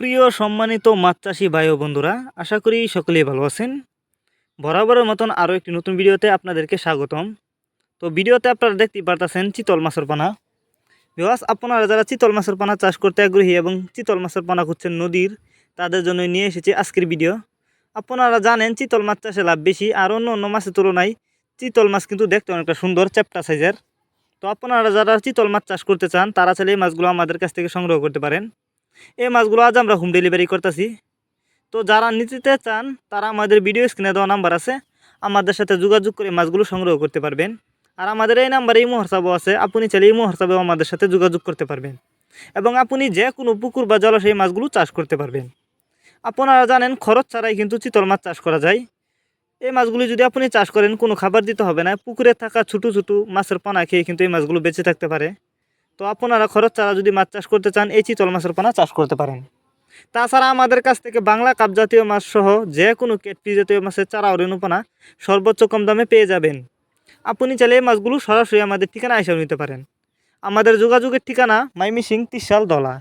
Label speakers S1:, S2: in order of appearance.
S1: প্রিয় সম্মানিত মাছ চাষি ভাই ও বন্ধুরা, আশা করি সকলেই ভালো আছেন। বরাবরের মতন আরও একটি নতুন ভিডিওতে আপনাদেরকে স্বাগতম। তো ভিডিওতে আপনারা দেখতেই পারতেছেন চিতল মাছের পানা। বিবাস আপনারা যারা চিতল মাছের পানা চাষ করতে আগ্রহী এবং চিতল মাছের পানা খুঁজছেন নদীর, তাদের জন্য নিয়ে এসেছি আজকের ভিডিও। আপনারা জানেন চিতল মাছ চাষে লাভ বেশি, আর অন্য অন্য মাছের তুলনায় চিতল মাছ কিন্তু দেখতে অনেকটা সুন্দর, চ্যাপটা সাইজের। তো আপনারা যারা চিতল মাছ চাষ করতে চান, তারা চাইলে এই মাছগুলো আমাদের কাছ থেকে সংগ্রহ করতে পারেন। এই মাছগুলো আজ আমরা হোম ডেলিভারি করতেছি। তো যারা নিতে চান, তারা আমাদের ভিডিও স্ক্রিনে দেওয়া নাম্বার আছে। আমাদের সাথে যোগাযোগ করে মাছগুলো সংগ্রহ করতে পারবেন। আর আমাদের এই নাম্বারে এই হোয়াটসঅ্যাপও আছে। আপনি চাইলে এই হোয়াটসঅ্যাপেও আমাদের সাথে যোগাযোগ করতে পারবেন। এবং আপনি যে কোনো পুকুর বা জলাশয়ে মাছগুলো চাষ করতে পারবেন। আপনারা জানেন, খরচ ছাড়াই কিন্তু চিতল মাছ চাষ করা যায়। এই মাছগুলি যদি আপনি চাষ করেন, কোনো খাবার দিতে হবে না। পুকুরে থাকা ছোটো ছোটো মাছের পানা খেয়ে কিন্তু এই মাছগুলো বেঁচে থাকতে পারে। তো আপনারা খরচ ছাড়া যদি মাছ চাষ করতে চান, এই চিতল মাছের পানা চাষ করতে পারেন। তাছাড়া আমাদের কাছ থেকে বাংলা কাপ জাতীয় মাছ সহ যে কোনো কেটপি জাতীয় মাছের চারা অরণ্যপনা সর্বোচ্চ কম দামে পেয়ে যাবেন। আপনি চাইলে এই মাছগুলো সরাসরি আমাদের ঠিকানা এসেও নিতে পারেন। আমাদের যোগাযোগের ঠিকানা মাইমিসিং তিসাল দলা।